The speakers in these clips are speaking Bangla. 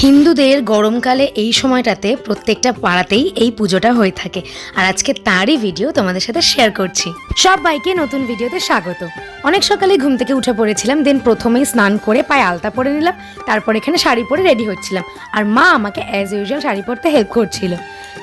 হিন্দুদের গরমকালে এই সময়টাতে প্রত্যেকটা পাড়াতেই এই পুজোটা হয়ে থাকে। আর আজকে তারই ভিডিও তোমাদের সাথে শেয়ার করছি। সব সবাইকে নতুন ভিডিওতে স্বাগত। অনেক সকালে ঘুম থেকে উঠে পড়েছিলাম দেন প্রথমেই স্নান করে পায়ে আলতা পরে নিলাম, তারপর এখানে শাড়ি পরে রেডি হচ্ছিলাম। আর মা আমাকে অ্যাজ ইউজুয়াল শাড়ি পরতে হেল্প করছিল।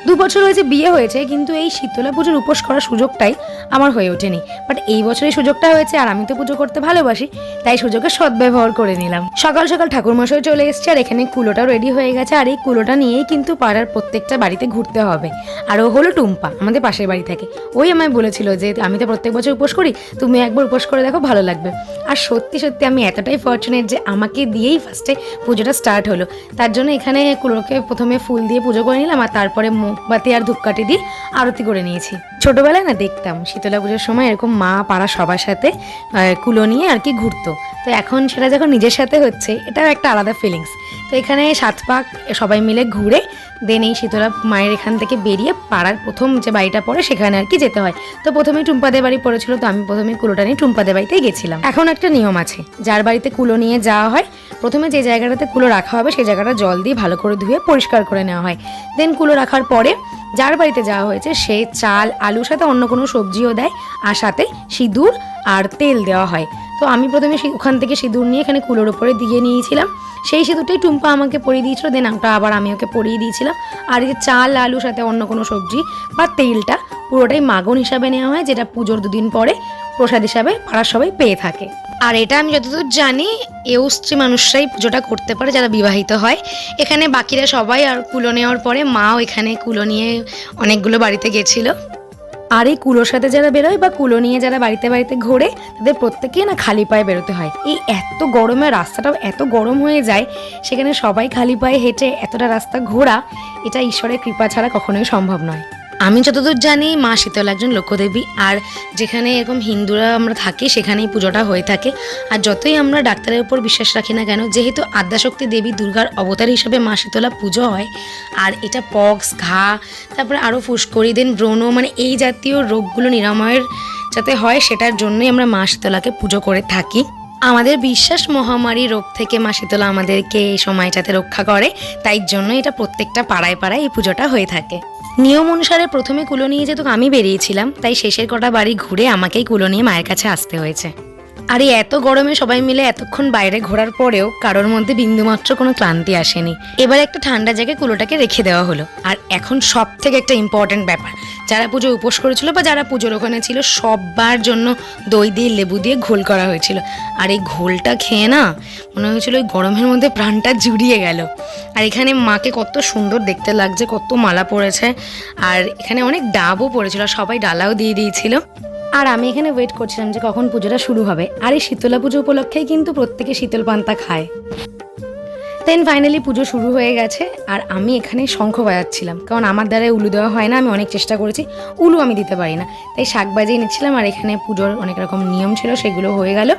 দু বছর হয়েছে বিয়ে হয়েছে, কিন্তু এই শীতলা পুজোর উপোস করার সুযোগটাই আমার হয়ে ওঠেনি। বাট এই বছর এই সুযোগটা হয়েছে আর আমি তো পুজো করতে ভালোবাসি, তাই সুযোগের সদ্ব্যবহার করে নিলাম। সকাল সকাল ঠাকুরমশাই চলে এসছে আর এখানে কুলোটাও রেডি হয়ে গেছে, আর এই কুলোটা নিয়েই কিন্তু পাড়ার প্রত্যেকটা বাড়িতে ঘুরতে হবে। আর ও হলো টুম্পা, আমাদের পাশের বাড়ি থেকে। ওই আমায় বলেছিল যে, আমি তো প্রত্যেক বছর উপোস করি, তুমি একবার উপোস করে দেখো, ভালো লাগবে। আর সত্যি সত্যি আমি এতটাই ফর্চুনেট যে আমাকে দিয়েই ফার্স্টে পুজোটা স্টার্ট হলো। তার জন্য এখানে কুলোকে প্রথমে ফুল দিয়ে পুজো করে নিলাম, আর তারপরে মোমবাতি আর ধূপকাঠি দিয়ে আরতি করে নিয়েছি। ছোটবেলায় না দেখতাম, শীতলা পুজোর সময় এরকম মা পাড়া সবার সাথে কুলো নিয়ে আর কি ঘুরতো। তো এখন সেটা যখন নিজের সাথে হচ্ছে, এটাও একটা আলাদা ফিলিংস তো এখানে সাত পাক সবাই মিলে ঘুরে দেন এই শীতলা মায়ের এখান থেকে বেরিয়ে পাড়ার প্রথম যে বাড়িটা পড়ে সেখানে আর কি যেতে হয়। তো প্রথমেই টুম্পাদের বাড়ি পড়েছিল, তো আমি প্রথমে কুলোটা নিয়ে টুম্পাদের বাড়িতেই গেছিলাম। এখন একটা নিয়ম আছে, যার বাড়িতে কুলো নিয়ে যাওয়া হয়, প্রথমে যে জায়গাটাতে কুলো রাখা হবে সেই জায়গাটা জল দিয়ে ভালো করে ধুয়ে পরিষ্কার করে নেওয়া হয়। দেন কুলো রাখার পরে যার বাড়িতে যাওয়া হয়েছে সে চাল, আলুর সাথে অন্য কোনো সবজিও দেয়, আর সাথে সিঁদুর আর তেল দেওয়া হয়। তো আমি প্রথমে ওখান থেকে সিঁদুর নিয়ে এখানে কুলোর ওপরে দিয়ে নিয়েছিলাম। সেই সিঁদুরটাই টুম্পা আমাকে পরিয়ে দিয়েছিল দেন ওটা আবার আমি ওকে পরিয়ে দিয়েছিলাম। আর এই যে চাল আলুর সাথে অন্য কোনো সবজি বা তেলটা পুরোটাই মাগন হিসাবে নেওয়া হয়, যেটা পুজোর দুদিন পরে প্রসাদ হিসাবে পাড়ার সবাই পেয়ে থাকে। আর এটা আমি যতদূর জানি, এও স্ত্রী মানুষরাই পুজোটা করতে পারে যারা বিবাহিত হয়। এখানে বাকিরা সবাই আর কুলো নেওয়ার পরে মাও এখানে কুলো নিয়ে অনেকগুলো বাড়িতে গেছিল। আর এই কুলোর সাথে যারা বেরোয় বা কুলো নিয়ে যারা বাড়িতে বাড়িতে ঘোরে, তাদের প্রত্যেকেই না খালি পায়ে বেরোতে হয়। এই এত গরমে রাস্তাটাও এত গরম হয়ে যায়, সেখানে সবাই খালি পায়ে হেঁটে এতটা রাস্তা ঘোরা, এটা ঈশ্বরের কৃপা ছাড়া কখনোই সম্ভব নয়। আমি যতদূর জানি, মা শীতল একজন লক্ষ্যদেবী। আর যেখানে এরকম হিন্দুরা আমরা থাকি, সেখানেই পুজোটা হয়ে থাকে। আর যতই আমরা ডাক্তারের উপর বিশ্বাস রাখি না কেন, যেহেতু আদ্যাশক্তি দেবী দুর্গার অবতার হিসেবে মা শীতলা পুজো হয়, আর এটা পক্স, ঘা, তারপরে আরও ফুসকরি দেন ব্রণ মানে এই জাতীয় রোগগুলো নিরাময়ের যাতে হয়, সেটার জন্যই আমরা মা শীতলাকে পুজো করে থাকি। আমাদের বিশ্বাস মহামারী রোগ থেকে মা শীতলা আমাদেরকে এই সময়টাতে রক্ষা করে। তাই জন্য এটা প্রত্যেকটা পাড়ায় পাড়ায় এই পুজোটা হয়ে থাকে। নিয়ম অনুসারে প্রথমে কুলো নিয়ে যেহেতু আমি বেরিয়েছিলাম, তাই শেষের কটা বাড়ি ঘুরে আমাকেই কুলো নিয়ে মায়ের কাছে আসতে হয়েছে। আর এই এত গরমে সবাই মিলে এতক্ষণ বাইরে ঘোরার পরেও কারোর মধ্যে বিন্দুমাত্র কোনো ক্লান্তি আসেনি। এবার একটা ঠান্ডা জায়গায় কুলোটাকে রেখে দেওয়া হলো। আর এখন সব থেকে একটা ইম্পর্ট্যান্ট ব্যাপার, যারা পুজো উপোস করেছিল বা যারা পুজোর ওখানে ছিল সবার জন্য দই দিয়ে লেবু দিয়ে ঘোল করা হয়েছিল। আর এই ঘোলটা খেয়ে না মনে হয়েছিল ওই গরমের মধ্যে প্রাণটা জুড়িয়ে গেল। আর এখানে মাকে কত সুন্দর দেখতে লাগছে, কত মালা পড়েছে। আর এখানে অনেক ডাবও পড়েছিল সবাই ডালাও দিয়ে দিয়েছিল। আর আমি এখানে ওয়েট করছিলাম যে কখন পুজোটা শুরু হবে। আর এই শীতলা পুজো উপলক্ষেই কিন্তু প্রত্যেকে শীতল পান্তা খায়। দেন ফাইনালি পুজো শুরু হয়ে গেছে আর আমি এখানে শঙ্খ বাজাচ্ছিলাম। কারণ আমার দ্বারা উলু দেওয়া হয় না, আমি অনেক চেষ্টা করেছি, উলু আমি দিতে পারি না। তাই শাক বাজিয়ে নিচ্ছিলাম আর এখানে পুজোর অনেক রকম নিয়ম ছিল, সেগুলো হয়ে গেল।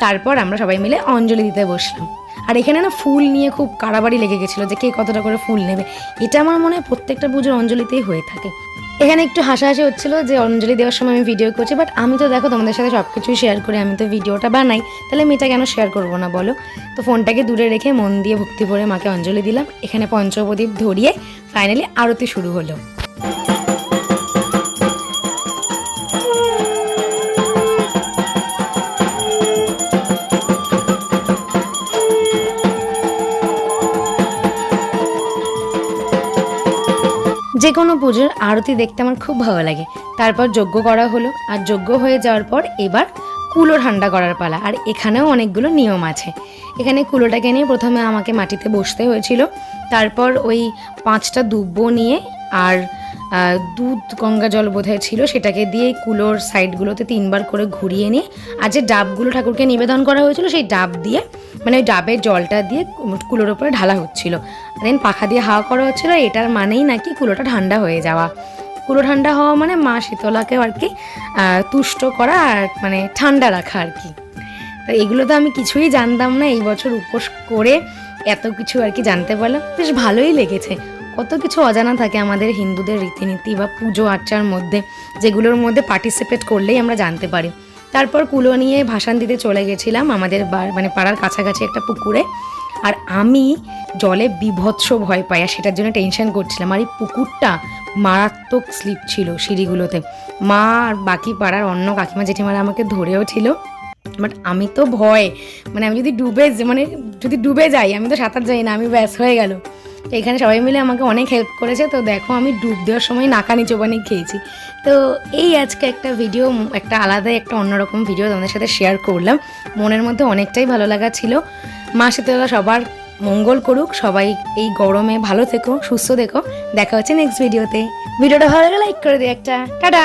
তারপর আমরা সবাই মিলে অঞ্জলি দিতে বসলাম। আর এখানে না ফুল নিয়ে খুব কাড়াবাড়ি লেগে গেছিল যে কে কতটা করে ফুল নেবে। এটা আমার মনে হয় প্রত্যেকটা পুজোর অঞ্জলিতেই হয়ে থাকে। এখানে একটু হাসাহাসি হচ্ছিল যে অঞ্জলি দেওয়ার সময় আমি ভিডিও করছি বাট আমি তো দেখো তোমাদের সাথে সব কিছুই শেয়ার করি, আমি তো ভিডিওটা বানাই। তাহলে আমি এটা কেন শেয়ার করব না বলো? তো ফোনটাকে দূরে রেখে মন দিয়ে ভক্তি ভরে মাকে অঞ্জলি দিলাম। এখানে পঞ্চপ্রদীপ ধরিয়ে ফাইনালি আরতি শুরু হলো। যে কোনো পুজোর আরতি দেখতে আমার খুব ভালো লাগে। তারপর যজ্ঞ করা হলো, আর যজ্ঞ হয়ে যাওয়ার পর এবার কুলো ঠান্ডা করার পালা, আর এখানেও অনেকগুলো নিয়ম আছে। এখানে কুলোটাকে নিয়ে প্রথমে আমাকে মাটিতে বসতে হয়েছিল, তারপর ওই পাঁচটা দুব্বো নিয়ে আর দুধ গঙ্গা জল বোধহয় ছিল, সেটাকে দিয়ে কুলোর সাইডগুলোতে তিনবার করে ঘুরিয়ে নিয়ে, আর যে ডাবগুলো ঠাকুরকে নিবেদন করা হয়েছিল, সেই ডাব দিয়ে মানে ওই ডাবের জলটা দিয়ে কুলোর ওপরে ঢালা হচ্ছিল। দেন পাখা দিয়ে হাওয়া করা হচ্ছিল এটার মানেই নাকি কুলোটা ঠান্ডা হয়ে যাওয়া। কুলো ঠান্ডা হওয়া মানে মা শীতলাকে আর কি তুষ্ট করা আর মানে ঠান্ডা রাখা আর কি। তো এগুলো তো আমি কিছুই জানতাম না, এই বছর উপোস করে এত কিছু আর কি জানতে পারলাম। বেশ ভালোই লেগেছে। কত কিছু অজানা থাকে আমাদের হিন্দুদের রীতিনীতি বা পুজো আর্চার মধ্যে, যেগুলোর মধ্যে পার্টিসিপেট করলেই আমরা জানতে পারি। তারপর কুলো নিয়ে ভাসান দিতে চলে গেছিলাম আমাদের মানে পাড়ার কাছাকাছি একটা পুকুরে। আর আমি জলে বিভৎস ভয় পাই, আর সেটার জন্য টেনশন করছিলাম। আর এই পুকুরটা মারাত্মক স্লিপ ছিল সিঁড়িগুলোতে। মা আর বাকি পাড়ার অন্য কাকিমা, জেঠিমারা আমাকে ধরেও ছিল। বাট আমি তো ভয় মানে আমি যদি ডুবে মানে যদি ডুবে যাই, আমি তো সাঁতার যাই না, আমি ব্যাস হয়ে গেল। এখানে সবাই মিলে আমাকে অনেক হেল্প করেছে। তো দেখো, আমি ডুব দেওয়ার সময় নাকানি চোবানি খেয়েছি। তো এই আজকে একটা ভিডিও একটা আলাদাই, একটা অন্যরকম ভিডিও তোমাদের সাথে শেয়ার করলাম। মনের মধ্যে অনেকটাই ভালো লাগা ছিল। মা শীতলা সবার মঙ্গল করুক, সবাই এই গরমে ভালো থেকো, সুস্থ থেকো। দেখা হচ্ছে নেক্সট ভিডিওতে ভিডিওটা ভালো লাগে লাইক করে দিই একটা। টাটা!